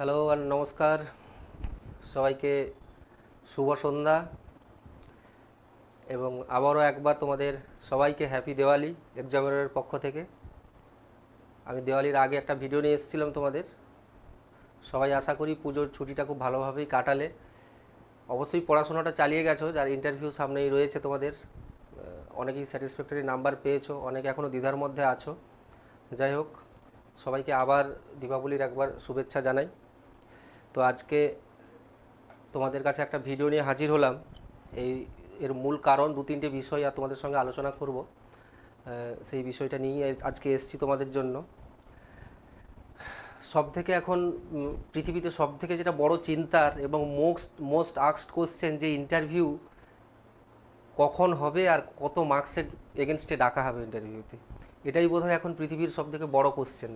Hello আর নমস্কার। সবাইকে শুভ সন্ধ্যা। এবং আবারও একবার তোমাদের সবাইকে হ্যাপি দেওয়ালি এক্সামিনারের পক্ষ থেকে। আমি দেওয়ালির আগে একটা ভিডিও নিয়ে এসেছিলাম তোমাদের। সবাই আশা করি পুজোর ছুটিটা খুব ভালোভাবেই কাটালে। অবশ্যই পড়াশোনাটা চালিয়ে গেছো, যার ইন্টারভিউ সামনেই রয়েছে তোমাদের। অনেকেই স্যাটিসফ্যাক্টরি নাম্বার পেয়েছ, অনেকে এখনও দ্বিধার মধ্যে আছো। যাই হোক, সবাইকে আবার দীপাবলির একবার শুভেচ্ছা জানাই। তো আজকে তোমাদের কাছে একটা ভিডিও নিয়ে হাজির হলাম। এই, এর মূল কারণ দু তিনটে বিষয় আর তোমাদের সঙ্গে আলোচনা করব। সেই বিষয়টা নিয়ে আজকে এসছি তোমাদের জন্য। সব থেকে এখন পৃথিবীতে সব থেকে যেটা বড় চিন্তার এবং মোস্ট মোস্ট আক্সড কোশ্চেন যে ইন্টারভিউ কখন হবে আর কত মার্কসের এগেনস্টে ডাকা হবে ইন্টারভিউতে এটাই বোধহয় এখন পৃথিবীর সব থেকে বড় কোশ্চেন।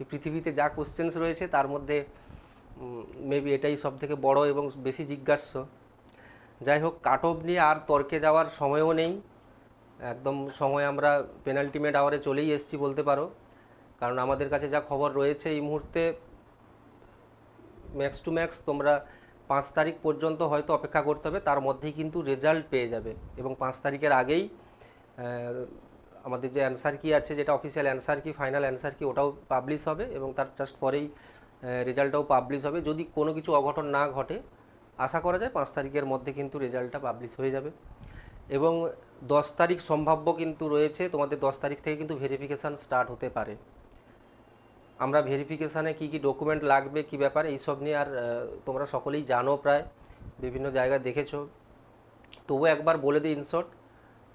এই পৃথিবীতে যা কোশ্চেন্স রয়েছে তার মধ্যে মেবি এটাই সব থেকে বড় এবং বেশি জিজ্ঞাস্য। যাই হোক, কাট অফ নিয়ে আর তর্কে যাওয়ার সময়ও নেই। একদম সময় আমরা পেনাল্টিমেট আওয়ারে চলেই এসেছি বলতে পারো। কারণ আমাদের কাছে যা খবর রয়েছে এই মুহূর্তে ম্যাক্স টু ম্যাক্স তোমরা পাঁচ তারিখ পর্যন্ত হয়তো অপেক্ষা করতে হবে, তার মধ্যেই কিন্তু রেজাল্ট পেয়ে যাবে। এবং পাঁচ তারিখের আগেই আমাদের যে অ্যান্সার কি আছে, যেটা অফিসিয়াল অ্যান্সার কি ফাইনাল অ্যান্সার কি ওটাও পাবলিশ হবে এবং তার জাস্ট পরেই রেজাল্টটাও পাবলিশ হবে। যদি কোনো কিছু অঘটন না ঘটে, আশা করা যায় পাঁচ তারিখের মধ্যে কিন্তু রেজাল্টটা পাবলিশ হয়ে যাবে। এবং দশ তারিখ সম্ভাব্য কিন্তু রয়েছে, তোমাদের দশ তারিখ থেকে কিন্তু ভেরিফিকেশান স্টার্ট হতে পারে। আমরা ভেরিফিকেশানে কী কী ডকুমেন্ট লাগবে, কী ব্যাপার, এইসব নিয়ে আর তোমরা সকলেই জানো প্রায়, বিভিন্ন জায়গায় দেখেছ। তবু একবার বলে দিই ইনশর্ট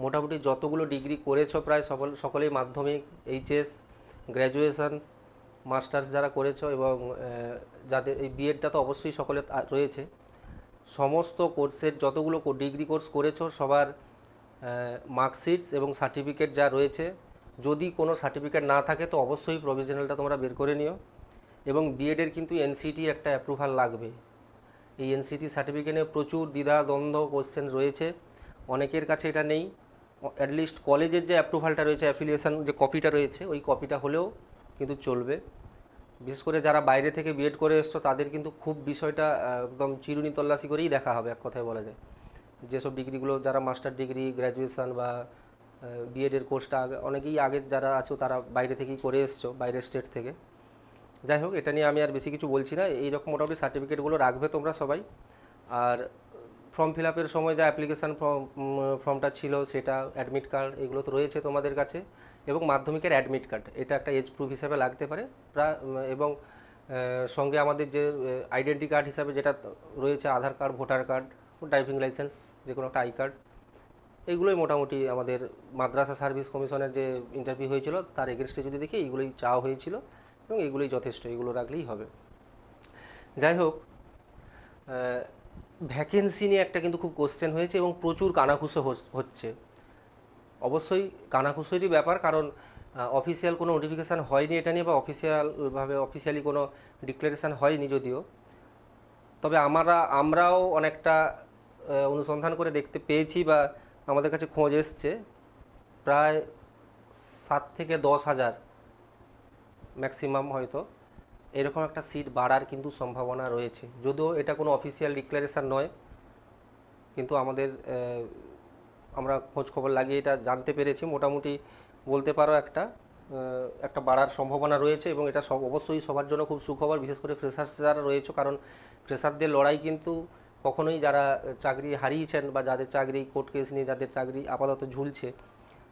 মোটামুটি যতগুলো ডিগ্রি করেছ প্রায় সকল, সকলেই মাধ্যমিক এইচএস গ্র্যাজুয়েশন মাস্টার্স যারা করেছ এবং যাদের এই বিএডটা তো অবশ্যই সকলে রয়েছে, সমস্ত কোর্সের যতগুলো ডিগ্রি কোর্স করেছ, সবার মার্কশিটস এবং সার্টিফিকেট যা রয়েছে, যদি কোনো সার্টিফিকেট না থাকে তো অবশ্যই প্রভিশনালটা তোমরা বের করে নিও এবং বিএডের কিন্তু এনসিটি একটা অ্যাপ্রুভাল লাগবে। এই এনসিটি সার্টিফিকেটে প্রচুর দ্বিধা দ্বন্দ্ব কোশ্চেন রয়েছে, অনেকের কাছে এটা নেই অ্যাটলিস্ট কলেজের যে অ্যাপ্রুভালটা রয়েছে অ্যাফিলিয়েশন যে কপিটা রয়েছে, ওই কপিটা হলেও কিন্তু চলবে। বিশেষ করে যারা বাইরে থেকে বিএড করে এসছো, তাদের কিন্তু খুব বিষয়টা একদম চিরুনি তল্লাশি করেই দেখা হবে, এক কথায় বলা যায়। যেসব ডিগ্রিগুলো, যারা মাস্টার ডিগ্রি, গ্র্যাজুয়েশন বা বিএডের কোর্সটা আগে, অনেকেই আগে যারা আছো, তারা বাইরে থেকেই করে এসছো, বাইরের স্টেট থেকে। যাই হোক, এটা নিয়ে আমি আর বেশি কিছু বলছি না। এইরকম মোটামুটি সার্টিফিকেটগুলো রাখবে তোমরা সবাই। আর ফর্ম ফিল আপের সময় যা অ্যাপ্লিকেশান ফর্ম ফর্মটা ছিল, সেটা অ্যাডমিট কার্ড এগুলো তো রয়েছে তোমাদের কাছে। এবং মাধ্যমিকের অ্যাডমিট কার্ড এটা একটা এজ প্রুফ হিসাবে লাগতে পারে। এবং সঙ্গে আমাদের যে আইডেন্টি কার্ড হিসাবে যেটা রয়েছে, Aadhaar card voter card driving licence যে কোনো একটা আই কার্ড এইগুলোই মোটামুটি আমাদের মাদ্রাসা সার্ভিস কমিশনের যে ইন্টারভিউ হয়েছিল, তার এগেনস্টে যদি দেখি, এইগুলোই চাওয়া হয়েছিল এবং এগুলোই যথেষ্ট, এগুলো রাখলেই হবে। যাই হোক ভ্যাকেন্সি নিয়ে একটা কিন্তু খুব কোশ্চেন হয়েছে এবং প্রচুর কানাঘুষো হচ্ছে। অবশ্যই কানাঘুষোরই ব্যাপার, কারণ অফিসিয়াল কোনো নোটিফিকেশান হয়নি এটা নিয়ে বা অফিসিয়ালভাবে অফিসিয়ালি কোনো ডিক্লারেশান হয়নি যদিও। তবে আমরা, আমরাও অনেকটা অনুসন্ধান করে দেখতে পেয়েছি বা আমাদের কাছে খোঁজ এসছে, প্রায় সাত থেকে দশ হাজার ম্যাক্সিমাম হয়তো। এরকম একটা সিট বাড়ার কিন্তু সম্ভাবনা রয়েছে। যদিও এটা কোনো অফিসিয়াল ডিক্লারেশান নয়, কিন্তু আমাদের আমরা খোঁজ খবর লাগিয়ে এটা জানতে পেরেছি। মোটামুটি বলতে পারো একটা একটা বাড়ার সম্ভাবনা রয়েছে এবং এটা সব অবশ্যই সবার জন্য খুব সুখবর, বিশেষ করে ফ্রেশার্স যারা রয়েছে, কারণ ফ্রেশারদের লড়াই কিন্তু কখনোই যারা চাকরি হারিয়েছেন বা যাদের চাকরি কোর্ট কেস নিয়ে যাদের চাকরি আপাতত ঝুলছে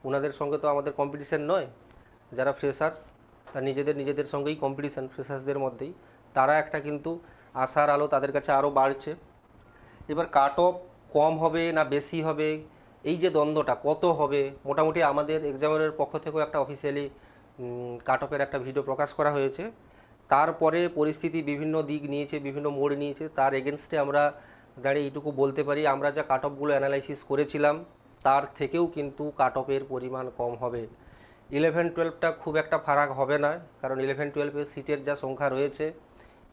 ওনাদের সঙ্গে তো আমাদের কম্পিটিশন নয়। যারা ফ্রেশার্স তার নিজেদের নিজেদের সঙ্গেই কম্পিটিশন ফ্রেশার্সদের মধ্যেই। তারা একটা কিন্তু আশার আলো তাদের কাছে আরও বাড়ছে। এবার কাট অফ কম হবে না বেশি হবে এই যে দ্বন্দ্বটা কত হবে? মোটামুটি আমাদের এক্সামের পক্ষ থেকেও একটা অফিসিয়ালি কাট অফের একটা ভিডিও প্রকাশ করা হয়েছে। তারপরে পরিস্থিতি বিভিন্ন দিক নিয়েছে, বিভিন্ন মোড় নিয়েছে। তার এগেনস্টে আমরা দাঁড়িয়ে এইটুকু বলতে পারি, আমরা যা কাট অফগুলো অ্যানালাইসিস করেছিলাম, তার থেকেও কিন্তু কাট অফের পরিমাণ কম হবে। ইলেভেন টুয়েলভটা খুব একটা ফারাক হবে না, কারণ ইলেভেন টুয়েলভের সিটের যা সংখ্যা রয়েছে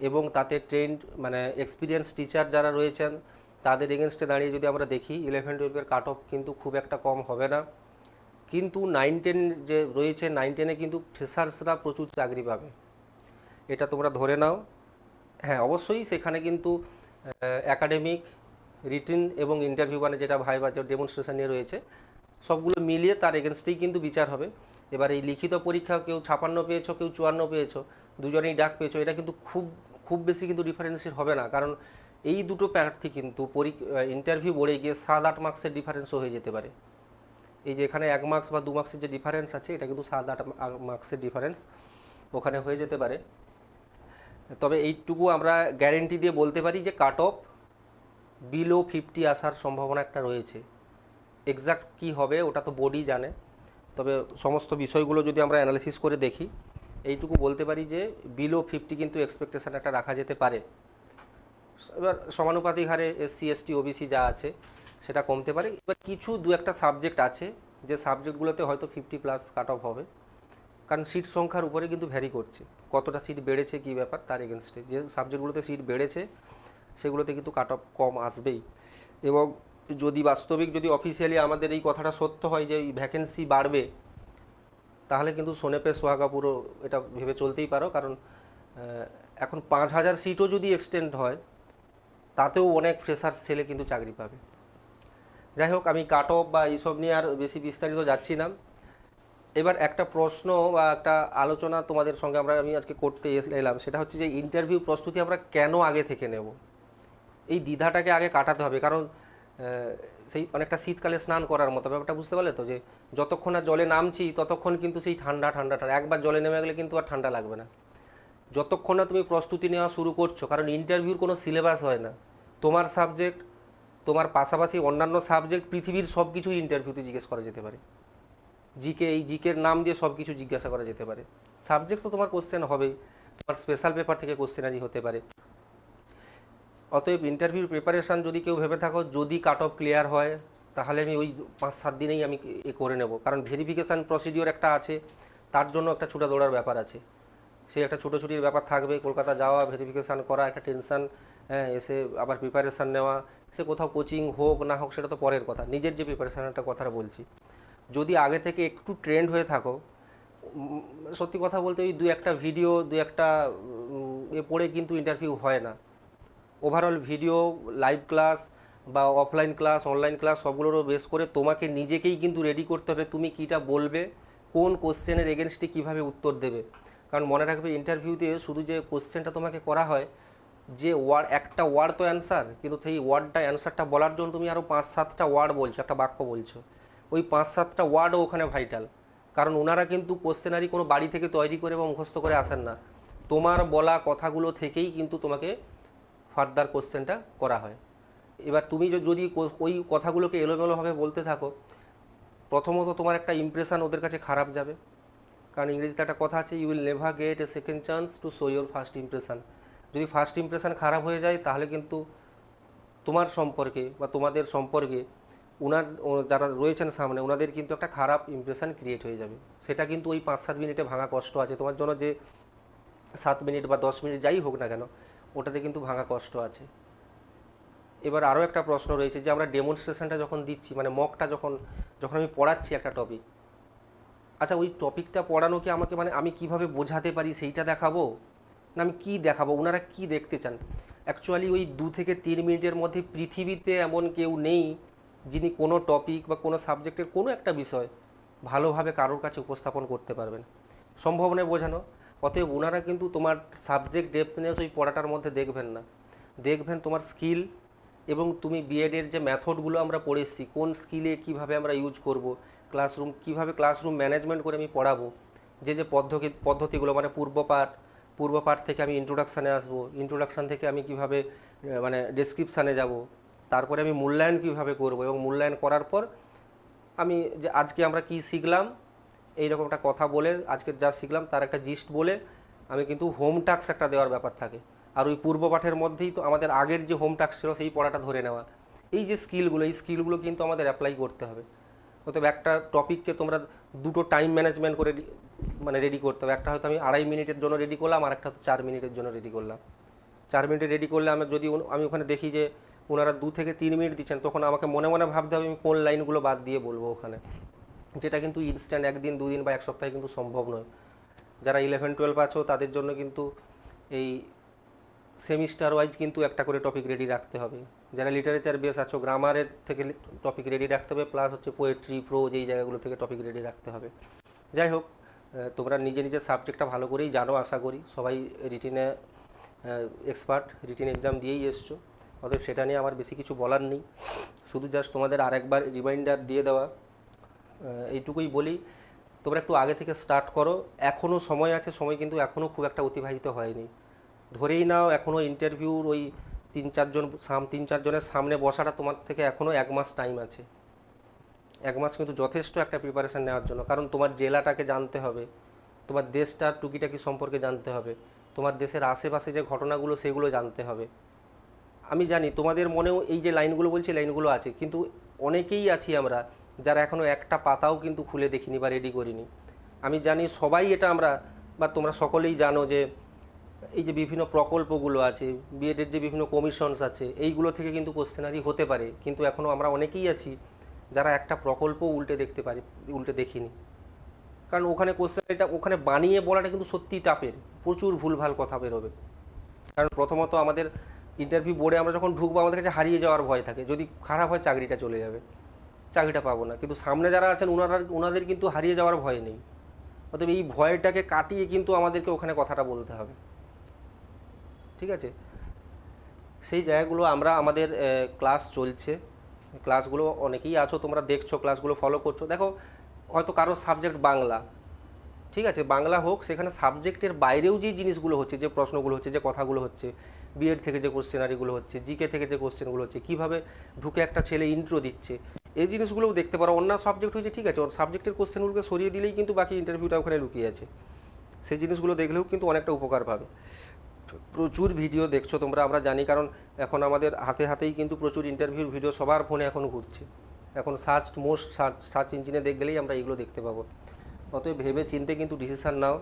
এবং তাতে ট্রেন্ড মানে এক্সপিরিয়েন্স টিচার যারা রয়েছেন তাদের এগেনস্টে দাঁড়িয়ে যদি আমরা দেখি ইলেভেন টুয়েলভের কাট অফ কিন্তু খুব একটা কম হবে না। কিন্তু নাইন টেন যে রয়েছে নাইন টেনে কিন্তু ফ্রেশার্সরা প্রচুর চাকরি পাবে। এটা তোমরা ধরে নাও। হ্যাঁ অবশ্যই সেখানে কিন্তু একাডেমিক রিটিন এবং ইন্টারভিউ মানে যেটা ভাইবা যে ডেমনস্ট্রেশন নিয়ে রয়েছে, সবগুলো মিলিয়ে তার এগেনস্টেই কিন্তু বিচার হবে। এবার এই লিখিত পরীক্ষা কেউ ছাপান্ন পেয়েছ, কেউ চুয়ান্ন পেয়েছ, দুজনেই ডাক পেয়েছ, এটা কিন্তু খুব খুব বেশি কিন্তু ডিফারেন্সিয়েট হবে না। কারণ এই দুটো প্রার্থী কিন্তু ইন্টারভিউ বোর্ডে গিয়ে সাত আট মার্কসের ডিফারেন্সও হয়ে যেতে পারে। এই যে এখানে এক মার্কস বা দু মার্কসের যে ডিফারেন্স আছে, এটা কিন্তু সাত আট মার্কসের ডিফারেন্স ওখানে হয়ে যেতে পারে। তবে এইটুকু আমরা গ্যারেন্টি দিয়ে বলতে পারি যে কাট অফ বিলো ফিফটি আসার সম্ভাবনা একটা রয়েছে। এক্সাক্ট কি হবে ওটা তো বোর্ডই জানে। তবে সমস্ত বিষয়গুলো যদি আমরা অ্যানালিসিস করে দেখি, এইটুকু বলতে পারি যে বিলো ফিফটি কিন্তু এক্সপেকটেশন একটা রাখা যেতে পারে। এবার সমানুপাতিক হারে এসসি এসটি ওবিসি যা আছে, সেটা কমতে পারে। এবার কিছু দু একটা সাবজেক্ট আছে, যে সাবজেক্টগুলোতে হয়তো ফিফটি প্লাস কাট অফ হবে। কারণ সিট সংখ্যার উপরে কিন্তু ভ্যারি করছে। কতটা সিট বেড়েছে, কী ব্যাপার, তার এগেনস্টে যে সাবজেক্টগুলোতে সিট বেড়েছে, সেগুলোতে কিন্তু কাট অফ কম আসবেই। এবং যদি বাস্তবিক, যদি অফিসিয়ালি আমাদের এই কথাটা সত্য হয় যে ভ্যাকেন্সি বাড়বে, তাহলে কিন্তু সোনেপে সোহাগা পুরো এটা ভেবে চলতেই পারো। কারণ এখন পাঁচ হাজার সিটও যদি এক্সটেন্ড হয় তাতেও অনেক ফ্রেশার্স ছেলে কিন্তু চাকরি পাবে। যাই হোক, আমি কাট অফ বা এইসব নিয়ে আর বেশি বিস্তারিত যাচ্ছি না। এবার একটা প্রশ্ন বা একটা আলোচনা তোমাদের সঙ্গে আমরা, আমি আজকে করতে এলাম। সেটা হচ্ছে যে ইন্টারভিউ প্রস্তুতি আমরা কেন আগে থেকে নেব? এই দ্বিধাটাকে আগে কাটাতে হবে। কারণ সেই অনেকটা শীতকালে স্নান করার মতো ব্যাপারটা, বুঝতে পারলে তো? যে, যতক্ষণ না জলে নামছি, ততক্ষণ কিন্তু সেই ঠান্ডা ঠান্ডা ঠান্ডা। একবার জলে নেমে গেলে কিন্তু আর ঠান্ডা লাগবে না। যতক্ষণ না তুমি প্রস্তুতি নেওয়া শুরু করছ, কারণ ইন্টারভিউর কোনো সিলেবাস হয় না। তোমার সাবজেক্ট তোমার পাশাপাশি অন্যান্য সাবজেক্ট পৃথিবীর সব কিছুই ইন্টারভিউতে জিজ্ঞেস করা যেতে পারে। জিকে এই জিকের নাম দিয়ে সব কিছু জিজ্ঞাসা করা যেতে পারে। সাবজেক্ট তো তোমার কোশ্চেন হবেই তোমার স্পেশাল পেপার থেকে কোশ্চেনারি হতে পারে। অতএব ইন্টারভিউ প্রিপারেশান যদি কেউ ভেবে থাকো, যদি কাট অফ ক্লিয়ার হয়, তাহলে আমি ওই পাঁচ সাত দিনেই আমি এ করে নেব। কারণ ভেরিফিকেশান প্রসিডিওর একটা আছে, তার জন্য একটা ছুটা দৌড়ার ব্যাপার আছে। সেই একটা ছোটোছুটির ব্যাপার থাকবে, কলকাতা যাওয়া ভেরিফিকেশান করা, একটা টেনশান হ্যাঁ এসে আবার প্রিপারেশান নেওয়া, সে কোথাও কোচিং হোক, না হোক, সেটা তো পরের কথা। নিজের যে প্রিপারেশান একটা কথাটা বলছি। যদি আগে থেকে একটু ট্রেন্ড হয়ে থাকো সত্যি কথা বলতে ওই দু একটা ভিডিও দু একটা এ পড়ে কিন্তু ইন্টারভিউ হয় না। ওভারঅল ভিডিও লাইভ ক্লাস বা অফলাইন ক্লাস অনলাইন ক্লাস সবগুলোরও বেস করে তোমাকে নিজেকেই কিন্তু রেডি করতে হবে, তুমি কীটা বলবে, কোন কোশ্চেনের এগেনস্টে কীভাবে উত্তর দেবে। কারণ মনে রাখবে ইন্টারভিউতে শুধু যে কোশ্চেনটা তোমাকে করা হয় যে ওয়ার্ড একটা ওয়ার্ড তো অ্যান্সার কিন্তু সেই ওয়ার্ডটা অ্যান্সারটা বলার জন্য তুমি আরও পাঁচ সাতটা ওয়ার্ড বলছো, একটা বাক্য বলছো। ওই পাঁচ সাতটা ওয়ার্ডও ওখানে ভাইটাল কারণ ওনারা কিন্তু কোশ্চেনারি কোনো বাড়ি থেকে তৈরি করে বা মুখস্থ করে আসেন না। তোমার বলা কথাগুলো থেকেই কিন্তু তোমাকে ফার্দার কোশ্চেনটা করা হয়। এবার তুমি যদি ওই কথাগুলোকে এলোমেলোভাবে বলতে থাকো, প্রথমত তোমার একটা ইমপ্রেশন ওদের কাছে খারাপ যাবে। কারণ ইংরেজিতে একটা কথা আছে you will never get a second chance to show your first impression যদি ফার্স্ট ইমপ্রেশন খারাপ হয়ে যায়, তাহলে কিন্তু তোমার সম্পর্কে বা তোমাদের সম্পর্কে ওনার যারা রয়েছেন সামনে ওনাদের কিন্তু একটা খারাপ ইমপ্রেশন ক্রিয়েট হয়ে যাবে। সেটা কিন্তু ওই পাঁচ সাত মিনিটে ভাঙা কষ্ট আছে। তোমার জন্য যে সাত মিনিট বা দশ মিনিট যাই হোক না কেন, ওটাতে কিন্তু ভাঙা কষ্ট আছে। এবার আরও একটা প্রশ্ন রয়েছে যে, আমরা ডেমনস্ট্রেশনটা যখন দিচ্ছি মানে মকটা যখন যখন আমি পড়াচ্ছি একটা টপিক আচ্ছা ওই টপিকটা পড়ানো কি আমাকে মানে আমি কীভাবে বোঝাতে পারি, সেইটা দেখাবো? না আমি কী দেখাবো? ওনারা কি দেখতে চান? অ্যাকচুয়ালি ওই দু থেকে তিন মিনিটের মধ্যে পৃথিবীতে এমন কেউ নেই যিনি কোনো টপিক বা কোনো সাবজেক্টের কোনো একটা বিষয় ভালোভাবে কারোর কাছে উপস্থাপন করতে পারবেন। সম্ভব নয় বোঝানো। অতএব ওনারা কিন্তু তোমার সাবজেক্ট ডেপথনেস ওই পড়াটার মধ্যে দেখবেন না। দেখবেন তোমার স্কিল এবং তুমি বিএডের যে মেথডগুলো আমরা পড়ে এসেছি, কোন স্কিলে কীভাবে আমরা ইউজ করব ক্লাসরুম কীভাবে ক্লাসরুম ম্যানেজমেন্ট করে আমি পড়াবো, যে যে পদ্ধতি, পদ্ধতিগুলো মানে পূর্বপাঠ পূর্বপাঠ থেকে আমি ইন্ট্রোডাকশানে আসব। ইন্ট্রোডাকশান থেকে আমি কীভাবে মানে ডেসক্রিপশানে যাব, তারপরে আমি মূল্যায়ন কীভাবে করব এবং মূল্যায়ন করার পর আমি যে আজকে আমরা কি শিখলাম, এইরকম একটা কথা বলে আজকে যা শিখলাম তার একটা জিস্ট বলে আমি কিন্তু হোম টাস্ক একটা দেওয়ার ব্যাপার থাকে। আর ওই পূর্ব পাঠের মধ্যেই তো আমাদের আগের যে হোম টাক্স ছিল সেই পড়াটা ধরে নেওয়া। এই যে স্কিলগুলো এই স্কিলগুলো কিন্তু আমাদের অ্যাপ্লাই করতে হবে। অতএব একটা টপিককে তোমরা দুটো টাইম ম্যানেজমেন্ট করে মানে রেডি করতে হবে। একটা হয়তো আমি আড়াই মিনিটের জন্য রেডি করলাম আর একটা হয়তো চার মিনিটের জন্য রেডি করলাম। চার মিনিটে রেডি করলে আমি যদি আমি ওখানে দেখি যে ওনারা দু থেকে তিন মিনিট দিচ্ছেন, তখন আমাকে মনে মনে ভাবতে হবে আমি কোন লাইনগুলো বাদ দিয়ে বলব ওখানে। যেটা কিন্তু ইনস্ট্যান্ট একদিন, দুদিন বা এক সপ্তাহে কিন্তু সম্ভব নয়। যারা ইলেভেন টুয়েলভ আছো, তাদের জন্য কিন্তু এই সেমিস্টার ওয়াইজ কিন্তু একটা করে টপিক রেডি রাখতে হবে। যারা লিটারেচার বেস আছো গ্রামারের থেকে টপিক রেডি রাখতে হবে প্লাস হচ্ছে পোয়েট্রি প্রোজ এই জায়গাগুলো থেকে টপিক রেডি রাখতে হবে। যাই হোক তোমরা নিজে নিজের সাবজেক্টটা ভালো করেই জানো, আশা করি। সবাই রিটিনে এক্সপার্ট রিটিন এক্সাম দিয়েই এসছো। অতএব সেটা নিয়ে আমার বেশি কিছু বলার নেই। শুধু জাস্ট তোমাদের আরেকবার রিমাইন্ডার দিয়ে দেওয়া। এইটুকুই বলি, তোমরা একটু আগে থেকে স্টার্ট করো। এখনও সময় আছে, সময় কিন্তু এখনও খুব একটা অতিবাহিত হয়নি। ধরেই নাও এখনও ইন্টারভিউর ওই তিন চারজন, সাম, তিন চারজনের সামনে বসাটা তোমার থেকে এখনও এক মাস টাইম আছে। এক মাস কিন্তু যথেষ্ট একটা প্রিপারেশান নেওয়ার জন্য। কারণ তোমার জেলাটাকে জানতে হবে, তোমার দেশটার টুকিটাকি সম্পর্কে জানতে হবে, তোমার দেশের আশেপাশে যে ঘটনাগুলো সেগুলো জানতে হবে। আমি জানি তোমাদের মনেও এই যে লাইনগুলো বলছি, লাইনগুলো আছে, কিন্তু অনেকেই আছি আমরা যারা এখনও একটা পাতাও কিন্তু খুলে দেখিনি বা রেডি করিনি। আমি জানি সবাই এটা আমরা, বা তোমরা সকলেই জানো যে এই যে বিভিন্ন প্রকল্পগুলো আছে বিএডের যে বিভিন্ন কমিশনস আছে, এইগুলো থেকে কিন্তু কোশ্চেনারি হতে পারে। কিন্তু এখনও আমরা অনেকেই আছি যারা একটা প্রকল্প উল্টে দেখতে পারি, উল্টে দেখিনি। কারণ ওখানে কোশ্চেনারিটা ওখানে বানিয়ে বলাটা কিন্তু সত্যি টাপের। প্রচুর ভুলভাল কথা বেরোবে। কারণ প্রথমত আমাদের ইন্টারভিউ বোর্ডে আমরা যখন ঢুকবো, আমাদের কাছে হারিয়ে যাওয়ার ভয় থাকে। যদি খারাপ হয়, চাকরিটা চলে যাবে। চাকরিটা পাবো না। কিন্তু সামনে যারা আছেন ওনারা ওনাদের কিন্তু হারিয়ে যাওয়ার ভয় নেই। অতএব এই ভয়টাকে কাটিয়ে কিন্তু আমাদেরকে ওখানে কথাটা বলতে হবে। ঠিক আছে? সেই জায়গাগুলো আমরা, আমাদের ক্লাস চলছে। ক্লাসগুলো অনেকেই আছো, তোমরা দেখছ ক্লাসগুলো ফলো করছ। দেখো, হয়তো কারও সাবজেক্ট বাংলা। ঠিক আছে, বাংলা হোক, সেখানে সাবজেক্টের বাইরেও যে জিনিসগুলো হচ্ছে, যে প্রশ্নগুলো হচ্ছে, যে কথাগুলো হচ্ছে বিএড থেকে যে কোশ্চেনারিগুলো হচ্ছে জিকে থেকে যে কোশ্চেনগুলো হচ্ছে, কীভাবে ঢুকে একটা ছেলে ইন্ট্রো দিচ্ছে, এই জিনিসগুলোও দেখতে পারো। অন্য সাবজেক্ট হয়েছে, ঠিক আছে, ওর সাবজেক্টের কোশ্চেনগুলোকে সরিয়ে দিলেই কিন্তু বাকি ইন্টারভিউটা ওখানে লুকিয়ে আছে। সেই জিনিসগুলো দেখলেও কিন্তু অনেকটা উপকার পাবে। প্রচুর ভিডিও দেখছ, তোমরা, আমরা জানি, কারণ এখন আমাদের হাতে হাতেই কিন্তু প্রচুর ইন্টারভিউর ভিডিও সবার ফোনে এখন ঘুরছে। এখন সার্চ মোস্ট সার্চ সার্চ ইঞ্জিনে দেখ গেলেই আমরা এগুলো দেখতে পাবো। অতএব ভেবে চিনতে কিন্তু ডিসিশান নাও।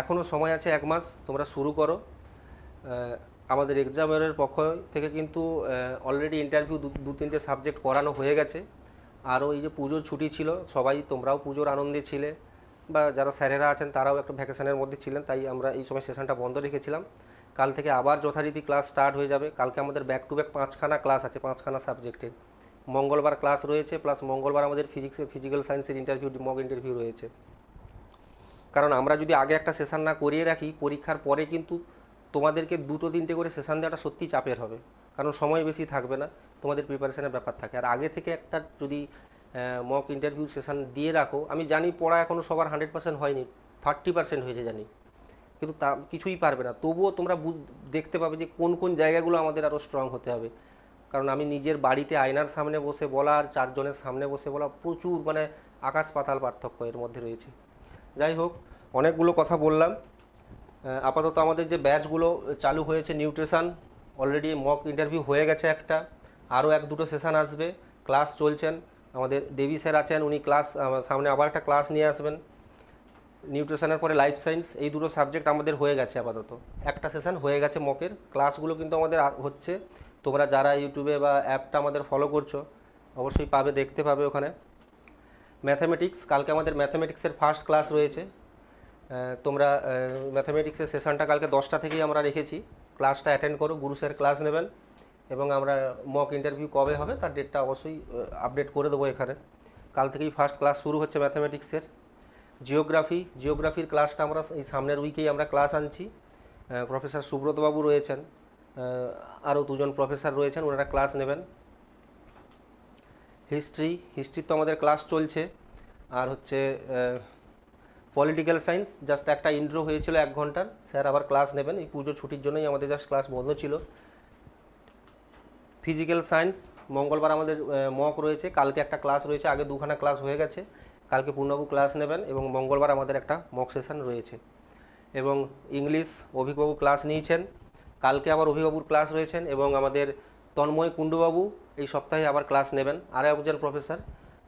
এখনও সময় আছে এক মাস, তোমরা শুরু করো। আমাদের এক্সামের পক্ষ থেকে কিন্তু অলরেডি ইন্টারভিউ দু তিনটে সাবজেক্ট করানো হয়ে গেছে। আরও এই যে পুজোর ছুটি ছিল, সবাই তোমরাও পুজোর আনন্দে ছিলে। বা যারা স্যারেরা আছেন তারাও একটা ভ্যাকেশনের মধ্যে ছিলেন, তাই আমরা এই সময় সেশনটা বন্ধ রেখেছিলাম। কাল থেকে আবার যথারীতি ক্লাস স্টার্ট হয়ে যাবে। কালকে আমাদের ব্যাক টু ব্যাক পাঁচখানা ক্লাস আছে, পাঁচখানা সাবজেক্টের মঙ্গলবার ক্লাস রয়েছে প্লাস মঙ্গলবার আমাদের ফিজিক্স ফিজিক্যাল সায়েন্সের ইন্টারভিউ মক ইন্টারভিউ রয়েছে। কারণ আমরা যদি আগে একটা সেশন না করিয়ে রাখি, পরীক্ষার পরে কিন্তু তোমাদেরকে দুটো তিনটে করে সেশন দেওয়াটা সত্যি চাপের হবে। কারণ সময় বেশি থাকবে না, তোমাদের প্রিপারেশনের ব্যাপার থাকে। আর আগে থেকে একটা যদি মক ইন্টারভিউ সেশন দিয়ে রাখো। আমি জানি পড়া এখনও সবার হান্ড্রেড পার্সেন্ট হয়নি থার্টি পার্সেন্ট হয়েছে জানি। কিন্তু তা কিছুই পারবে না। তবুও তোমরা দেখতে পাবে যে কোন কোন জায়গাগুলো আমাদের আরও স্ট্রং হতে হবে। কারণ আমি নিজের বাড়িতে আয়নার সামনে বসে বলা আর চারজনের সামনে বসে বলা প্রচুর মানে আকাশ পাতাল পার্থক্য এর মধ্যে রয়েছে। যাই হোক, অনেকগুলো কথা বললাম। আপাতত আমাদের যে ব্যাচগুলো চালু হয়েছে নিউট্রিশন অলরেডি মক ইন্টারভিউ হয়ে গেছে একটা। আরও এক দুটো সেশন আসবে। ক্লাস চলছেন। আমাদের দেবী স্যার আছেন, উনি ক্লাস সামনে আবার একটা ক্লাস নিয়ে আসবেন। নিউট্রিশনের পরে লাইফ সায়েন্স এই দুটো সাবজেক্ট আমাদের হয়ে গেছে আপাতত। একটা সেশন হয়ে গেছে মকের ক্লাসগুলো কিন্তু আমাদের হচ্ছে। তোমরা যারা ইউটিউবে বা অ্যাপটা আমাদের ফলো করছ, অবশ্যই পাবে, দেখতে পাবে ওখানে। ম্যাথামেটিক্স কালকে আমাদের ম্যাথামেটিক্সের ফার্স্ট ক্লাস রয়েছে। তোমরা ম্যাথামেটিক্সের সেশনটা কালকে দশটা থেকেই আমরা রেখেছি। ক্লাসটা অ্যাটেন্ড করো, গুরু স্যার ক্লাস নেবেন। এবং আমরা মক ইন্টারভিউ কবে হবে তার ডেটটা অবশ্যই আপডেট করে দেবো এখানে। কাল থেকেই ফার্স্ট ক্লাস শুরু হচ্ছে ম্যাথামেটিক্সের জিওগ্রাফি জিওগ্রাফির ক্লাসটা আমরা এই সামনের উইকেই আমরা ক্লাস আনছি। প্রফেসর সুব্রতবাবু রয়েছেন। আরও দুজন প্রফেসর রয়েছেন, ওনারা ক্লাস নেবেন। হিস্ট্রি হিস্ট্রির তো আমাদের ক্লাস চলছে। আর হচ্ছে পলিটিক্যাল সায়েন্স জাস্ট একটা ইন্ট্রো হয়েছিল এক ঘণ্টার। স্যার আবার ক্লাস নেবেন। এই পুজো ছুটির জন্যই আমাদের জাস্ট ক্লাস বন্ধ ছিল। ফিজিক্যাল সায়েন্স মঙ্গলবার আমাদের মক রয়েছে। কালকে একটা ক্লাস রয়েছে, আগে দুখানা ক্লাস হয়ে গেছে। কালকে পূর্ণবাবু ক্লাস নেবেন এবং মঙ্গলবার আমাদের একটা মক সেশন রয়েছে। এবং ইংলিশ অভিকবাবু ক্লাস নিয়েছেন। কালকে আবার অভিবাবুর ক্লাস রয়েছেন এবং আমাদের তন্ময় কুণ্ডুবাবু এই সপ্তাহে আবার ক্লাস নেবেন। আরও একজন প্রফেসর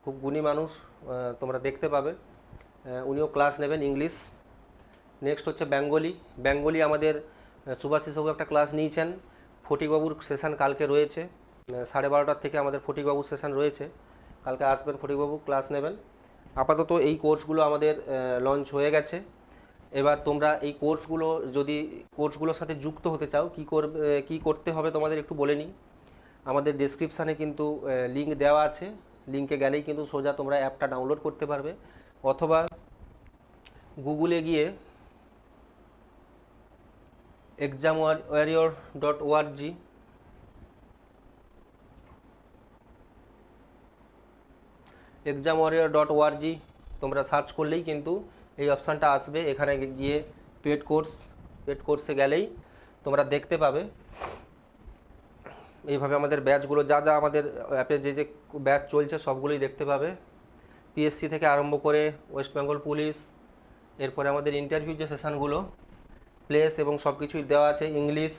খুব গুণী মানুষ তোমরা দেখতে পাবে। উনিও ক্লাস নেবেন ইংলিশ। নেক্সট হচ্ছে বেঙ্গলি। বেঙ্গলি আমাদের সুভাষিসবাবু একটা ক্লাস নিয়েছেন। ফটিকবাবুর সেশন কালকে রয়েছে। সাড়ে বারোটার থেকে আমাদের ফটিকবাবুর সেশন রয়েছে। কালকে আসবেন ফটিকবাবু, ক্লাস নেবেন। আপাতত এই কোর্সগুলো আমাদের লঞ্চ হয়ে গেছে। এবার তোমরা এই কোর্সগুলো যদি, কোর্সগুলোর সাথে যুক্ত হতে চাও, কী করবে কী করতে হবে তোমাদের একটু বলে নিই। আমাদের ডেসক্রিপশানে কিন্তু লিঙ্ক দেওয়া আছে। লিঙ্কে গেলেই কিন্তু সোজা তোমরা অ্যাপটা ডাউনলোড করতে পারবে। অথবা গুগলে গিয়ে exam warrior dot O R G exam warrior dot O R G তোমরা সার্চ করলেই কিন্তু এই অপশানটা আসবে। এখানে গিয়ে পেড কোর্স পেড কোর্সে গেলেই তোমরা দেখতে পাবে। এইভাবে আমাদের ব্যাচগুলো যা যা আমাদের অ্যাপে যে যে ব্যাচ চলছে, সবগুলোই দেখতে পাবে। পিএসসি থেকে আরম্ভ করে ওয়েস্ট বেঙ্গল পুলিশ এরপরে আমাদের ইন্টারভিউ যে সেশানগুলো প্লেস এবং সব কিছুই দেওয়া আছে ইংলিশ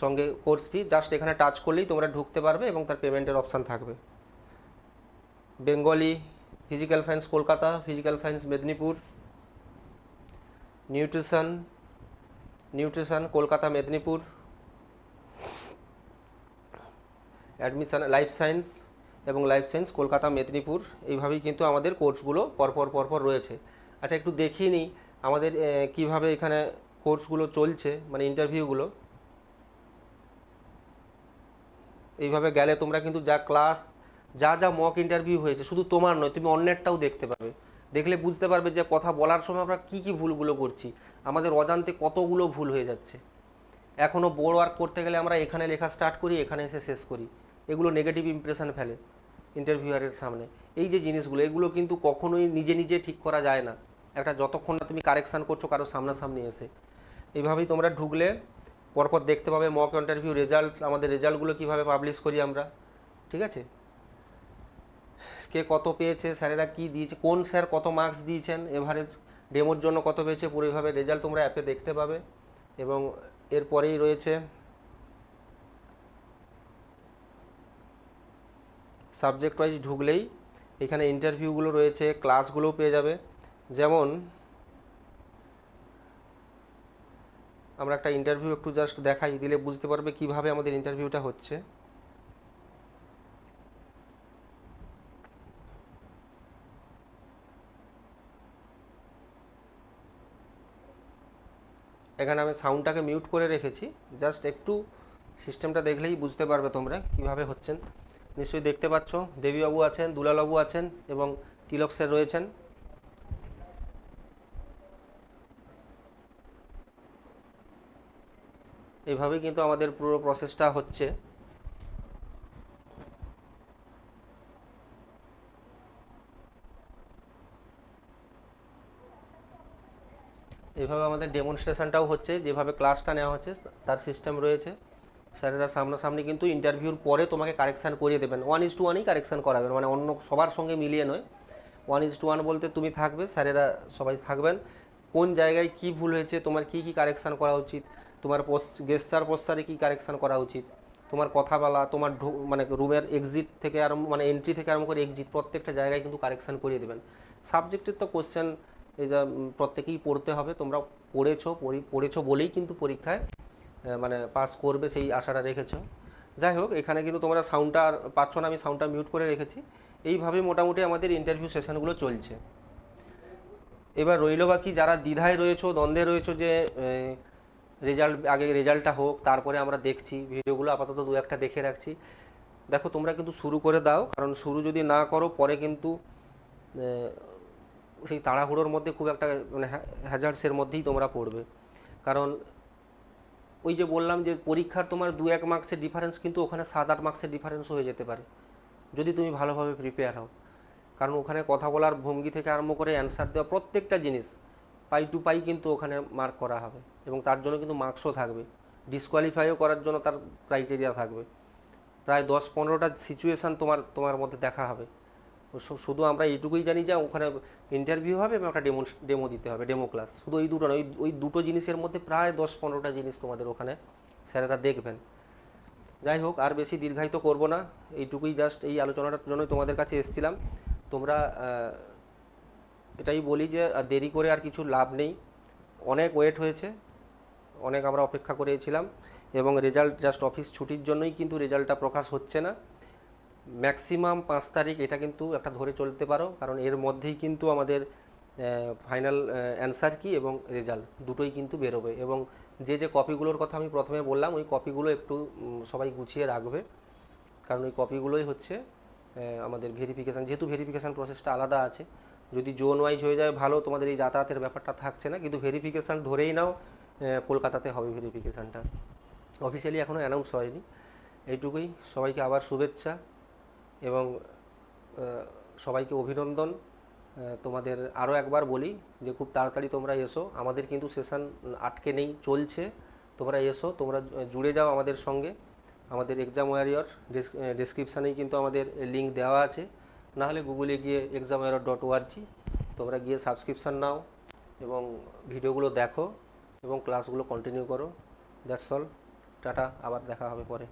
সঙ্গে কোর্স ফি জাস্ট এখানে টাচ করলেই তোমরা ঢুকতে পারবে এবং তার পেমেন্টের অপশান থাকবে। Bengali physical science Kolkata physical science Medinipur nutrition nutrition Kolkata Medinipur admission life science এবং লাইফ সায়েন্স কলকাতা মেদিনীপুর এইভাবেই কিন্তু আমাদের কোর্সগুলো পরপর পরপর রয়েছে। আচ্ছা একটু দেখিয়ে নিই আমাদের কীভাবে এখানে কোর্সগুলো চলছে মানে ইন্টারভিউগুলো এইভাবে গেলে তোমরা কিন্তু যা ক্লাস যা যা মক ইন্টারভিউ হয়েছে, শুধু তোমার নয়, তুমি অন্যেরটাও দেখতে পাবে। দেখলে বুঝতে পারবে যে কথা বলার সময় আমরা কী কী ভুলগুলো করছি। আমাদের অজান্তে কতগুলো ভুল হয়ে যাচ্ছে। এখনও বোর্ড ওয়ার্ক করতে গেলে আমরা এখানে লেখা স্টার্ট করি, এখানে এসে শেষ করি। এগুলো নেগেটিভ ইমপ্রেশন ফেলে ইন্টারভিউয়ারের সামনে। এই যে জিনিসগুলো, এগুলো কিন্তু কখনোই নিজে নিজে ঠিক করা যায় না। একটা যতক্ষণ না তুমি কারেকশান করছ, কারও সামনাসামনি এসে। এইভাবেই তোমরা ঢুকলে, পরপর দেখতে পাবে মক ইন্টারভিউ রেজাল্ট আমাদের রেজাল্টগুলো কীভাবে পাবলিশ করি আমরা, ঠিক আছে? কে কত পেয়েছে, স্যারেরা কি দিয়েছে, কোন স্যার কত মার্কস দিয়েছেন এভারেজ ডেমোর জন্য কত পেয়েছে, পুরো এইভাবে রেজাল্ট তোমরা অ্যাপে দেখতে পাবে। এবং এরপরেই রয়েছে সাবজেক্ট ওয়াইজ ঢুকলেই এখানে ইন্টারভিউগুলো রয়েছে ক্লাসগুলোও পেয়ে যাবে। যেমন আমরা একটা ইন্টারভিউ একটু জাস্ট দেখাই, দিলে বুঝতে পারবে কীভাবে আমাদের ইন্টারভিউটা হচ্ছে। এখানে আমি সাউন্ডটাকে মিউট করে রেখেছি। জাস্ট একটু সিস্টেমটা দেখলেই বুঝতে পারবে তোমরা কীভাবে হচ্ছেন। নিশ্চয়ই দেখতে পাচ্ছ, দেবীবাবু আছেন, দুলালবাবু আছেন এবং তিলক স্যার রয়েছেন। এইভাবেই কিন্তু আমাদের পুরো প্রসেসটা হচ্ছে। এভাবে আমাদের ডেমনস্ট্রেশনটাও হচ্ছে, যেভাবে ক্লাসটা নেওয়া হচ্ছে, তার সিস্টেম রয়েছে। স্যারেরা সামনাসামনি কিন্তু ইন্টারভিউর পরে তোমাকে কারেকশান করিয়ে দেবেন। ওয়ান ইজ টু ওয়ানই কারেকশান করাবেন মানে অন্য সবার সঙ্গে মিলিয়ে নয়। ওয়ান ইজ টু ওয়ান বলতে তুমি থাকবে, স্যারেরা সবাই থাকবেন। কোন জায়গায় কি ভুল হয়েছে, তোমার কি কি কারেকশান করা উচিত তোমার গেস্টার পোস্টারে কী কারেকশান করা উচিত? তোমার কথা বলা তোমার মানে রুমের এক্সিট থেকে আরম্ভ মানে এন্ট্রি থেকে আরম্ভ করে এক্সিট প্রত্যেকটা জায়গায় কিন্তু কারেকশান করিয়ে দেবেন। সাবজেক্টের তো কোশ্চেন এই যা প্রত্যেকেই পড়তে হবে। তোমরা পড়েছো, পড়ি- পড়েছো বলেই কিন্তু পরীক্ষায় মানে পাস করবে সেই আশাটা রেখেছো। যাই হোক, এখানে কিন্তু তোমরা সাউন্ডটা পাচ্ছ না, আমি সাউন্ডটা মিউট করে রেখেছি। এইভাবে মোটামুটি আমাদের ইন্টারভিউ সেশনগুলো চলছে। এবার রইল বাকি যারা দ্বিধায় রয়েছো, দ্বন্দ্বে রয়েছো যে রেজাল্ট আগে রেজাল্টটা হোক, তারপরে আমরা দেখছি ভিডিওগুলো, আপাতত দু একটা দেখে রাখছি। দেখো, তোমরা কিন্তু শুরু করে দাও, কারণ শুরু যদি না করো, পরে কিন্তু সেই তাড়াহুড়োর মধ্যে খুব একটা মানে হ্যাজার্ডসের মধ্যেই তোমরা পড়বে। কারণ, ওই যে বললাম যে পরীক্ষার তোমার দু এক মার্কসের ডিফারেন্স কিন্তু ওখানে সাত আট মার্কসের ডিফারেন্স হয়ে যেতে পারে। যদি তুমি ভালোভাবে প্রিপেয়ার হও। কারণ ওখানে কথা বলার ভঙ্গি থেকে আরম্ভ করে অ্যান্সার দেওয়া প্রত্যেকটা জিনিস পাই টু পাই কিন্তু ওখানে মার্ক করা হবে এবং তার জন্য কিন্তু মার্কসও থাকবে। ডিসকোয়ালিফাইও করার জন্য তার ক্রাইটেরিয়া থাকবে। প্রায় দশ পনেরোটা সিচুয়েশান তোমার তোমার মধ্যে দেখা হবে। শুধু আমরা এইটুকুই জানি যে ওখানে ইন্টারভিউ হবে এবং একটা ডেমো ডেমো দিতে হবে ডেমো ক্লাস শুধু ওই দুটো নয়, ওই দুটো জিনিসের মধ্যে প্রায় দশ পনেরোটা জিনিস তোমাদের ওখানে স্যারেরা দেখবেন। যাই হোক, আর বেশি দীর্ঘায়িত করব না। এইটুকুই জাস্ট এই আলোচনাটার জন্যই তোমাদের কাছে এসেছিলাম। তোমরা এটাই বলি যে দেরি করে আর কিছু লাভ নেই। অনেক ওয়েট হয়েছে, অনেক আমরা অপেক্ষা করেছিলাম এবং রেজাল্ট জাস্ট অফিস ছুটির জন্যই কিন্তু রেজাল্টটা প্রকাশ হচ্ছে না। ম্যাক্সিমাম পাঁচ তারিখ এটা কিন্তু একটা ধরে চলতে পারো, কারণ এর মধ্যেই কিন্তু আমাদের ফাইনাল অ্যান্সার কি এবং রেজাল্ট দুটোই কিন্তু বেরোবে এবং যে যে কপিগুলোর কথা আমি প্রথমে বললাম, ওই কপিগুলো একটু সবাই গুছিয়ে রাখবে। কারণ ওই কপিগুলোই হচ্ছে আমাদের ভেরিফিকেশান যেহেতু ভেরিফিকেশান প্রসেসটা আলাদা আছে যদি জোন ওয়াইজ হয়ে যায়, ভালো। তোমাদের এই যাতায়াতের ব্যাপারটা থাকছে না, কিন্তু ভেরিফিকেশান ধরেই নাও কলকাতাতে হবে ভেরিফিকেশানটা অফিসিয়ালি এখনও অ্যানাউন্স হয়নি। এইটুকুই। সবাইকে আবার শুভেচ্ছা এবং সবাইকে অভিনন্দন। তোমাদের আরও একবার বলি যে খুব তাড়াতাড়ি তোমরা এসো। আমাদের কিন্তু সেশন আটকে নেই, চলছে। তোমরা এসো, তোমরা জুড়ে যাও আমাদের সঙ্গে। আমাদের এক্সাম ওয়ারিয়র ডেসক্রিপশানেই কিন্তু আমাদের লিঙ্ক দেওয়া আছে। নাহলে গুগলে গিয়ে এক্সাম এরো ডট ওআরজি তোমরা গিয়ে সাবস্ক্রিপশান নাও এবং ভিডিওগুলো দেখো এবং ক্লাসগুলো কন্টিনিউ করো। দ্যাটস অল টাটা, আবার দেখা হবে পরে।